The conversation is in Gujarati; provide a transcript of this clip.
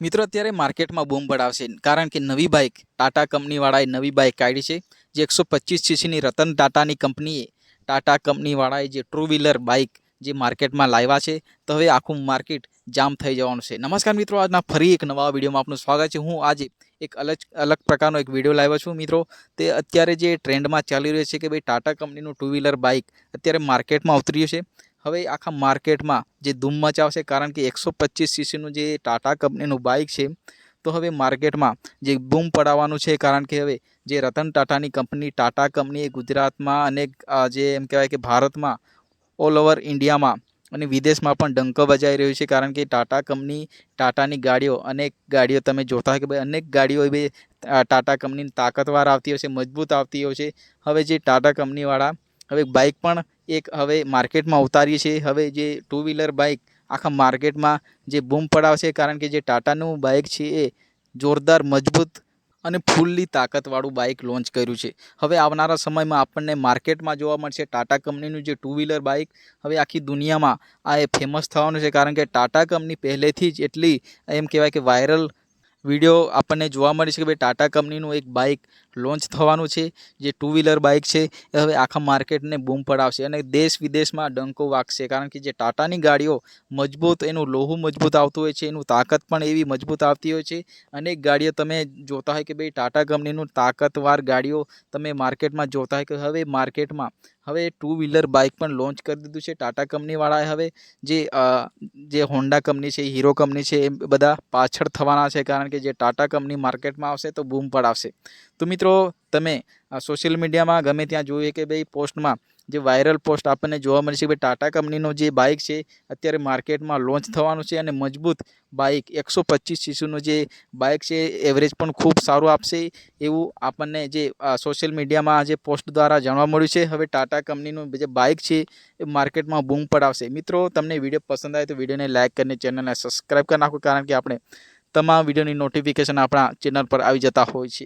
મિત્રો, અત્યારે માર્કેટમાં બૂમ પડાવશે કારણ કે નવી બાઇક ટાટા કંપનીવાળાએ નવી બાઇક કાઢી છે, જે એકસો પચીસ સીસીની રતન ટાટાની કંપનીએ, ટાટા કંપનીવાળાએ જે ટુ વ્હીલર બાઇક જે માર્કેટમાં લાવ્યા છે, તો હવે આખું માર્કેટ જામ થઈ જવાનું છે. નમસ્કાર મિત્રો, આજના ફરી એક નવા વિડીયોમાં આપનું સ્વાગત છે. હું આજે એક અલગ અલગ પ્રકારનો એક વીડિયો લાવ્યો છું મિત્રો. તે અત્યારે જે ટ્રેન્ડમાં ચાલી રહ્યો છે કે ભાઈ ટાટા કંપનીનું ટુ વ્હીલર બાઇક અત્યારે માર્કેટમાં ઉતર્યું છે હવે આખા માર્કેટમાં જે ધૂમ મચાવશે, કારણ કે એકસો પચીસ સીસીનું જે ટાટા કંપનીનું બાઇક છે, તો હવે માર્કેટમાં જે બૂમ પડાવવાનું છે, કારણ કે હવે જે રતન ટાટાની કંપની, ટાટા કંપનીએ ગુજરાતમાં અને જે એમ કહેવાય કે ભારતમાં ઓલ ઓવર ઇન્ડિયામાં અને વિદેશમાં પણ ડંકો બજાવી રહ્યું છે, કારણ કે ટાટા કંપની, ટાટાની ગાડીઓ, અનેક ગાડીઓ તમે જોતા હોય કે ભાઈ અનેક ગાડીઓ ભાઈ ટાટા કંપનીની તાકતવાર આવતી હોય છે, મજબૂત આવતી હોય છે. હવે જે ટાટા કંપનીવાળા હવે બાઇક પણ એક હવે માર્કેટમાં ઉતારીએ છીએ. હવે જે ટુ વ્હીલર બાઇક આખા માર્કેટમાં જે બૂમ પડાવશે, કારણ કે જે ટાટાનું બાઇક છે એ જોરદાર, મજબૂત અને ફૂલ્લી તાકાતવાળું બાઇક લોન્ચ કર્યું છે. હવે આવનારા સમયમાં આપણને માર્કેટમાં જોવા મળશે ટાટા કંપનીનું જે ટુ વ્હીલર બાઇક હવે આખી દુનિયામાં આ એ ફેમસ થવાનું છે, કારણ કે ટાટા કંપની પહેલેથી જ એટલી એમ કહેવાય કે વાયરલ વીડિયો આપણને જોવા મળે છે કે ભાઈ ટાટા કંપનીનું એક બાઇક લોન્ચ થવાનું છે, જે ટુ વ્હીલર બાઇક છે, એ હવે આખા માર્કેટને બૂમ પડાવશે અને દેશ વિદેશમાં ડંકો વાગશે. કારણ કે જે ટાટાની ગાડીઓ મજબૂત, એનું લોહું મજબૂત આવતું હોય છે, એનું તાકાત પણ એવી મજબૂત આવતી હોય છે. અનેક ગાડીઓ તમે જોતા હોય કે ભાઈ ટાટા કંપનીનું તાકાતવાર ગાડીઓ તમે માર્કેટમાં જોતા હોય કે હવે માર્કેટમાં હવે ટુ વ્હીલર બાઇક પણ લોન્ચ કરી દીધું છે. ટાટા કંપનીવાળાએ હવે જે જે હોન્ડા કંપની છે હીરો કંપની છે, એ બધા પાછળ થવાના છે. કારણ કે જે ટાટા કંપની માર્કેટમાં આવશે તો બૂમ પડાવશે તો મિત્રો, તમે સોશિયલ મીડિયામાં ગમે ત્યાં જોઈએ કે ભાઈ પોસ્ટમાં જે વાયરલ પોસ્ટ આપણને જોવા મળે છે ભાઈ ટાટા કંપનીનો જે બાઇક છે, અત્યારે માર્કેટમાં લોન્ચ થવાનું છે અને મજબૂત બાઇક એકસો પચીસ સીસીનું જે બાઇક છે એવરેજ પણ ખૂબ સારું આપશે એવું આપણને જે સોશિયલ મીડિયામાં જે પોસ્ટ દ્વારા જાણવા મળ્યું છે. હવે ટાટા કંપનીનું જે બાઇક છે, એ માર્કેટમાં બૂમ પડાવશે મિત્રો, તમને વીડિયો પસંદ આવે તો વિડીયોને લાઇક કરીને ચેનલને સબસ્ક્રાઈબ કરી નાખો, કારણ કે આપણે તમામ વિડીયોની નોટિફિકેશન આપણા ચેનલ પર આવી જતા હોય છે.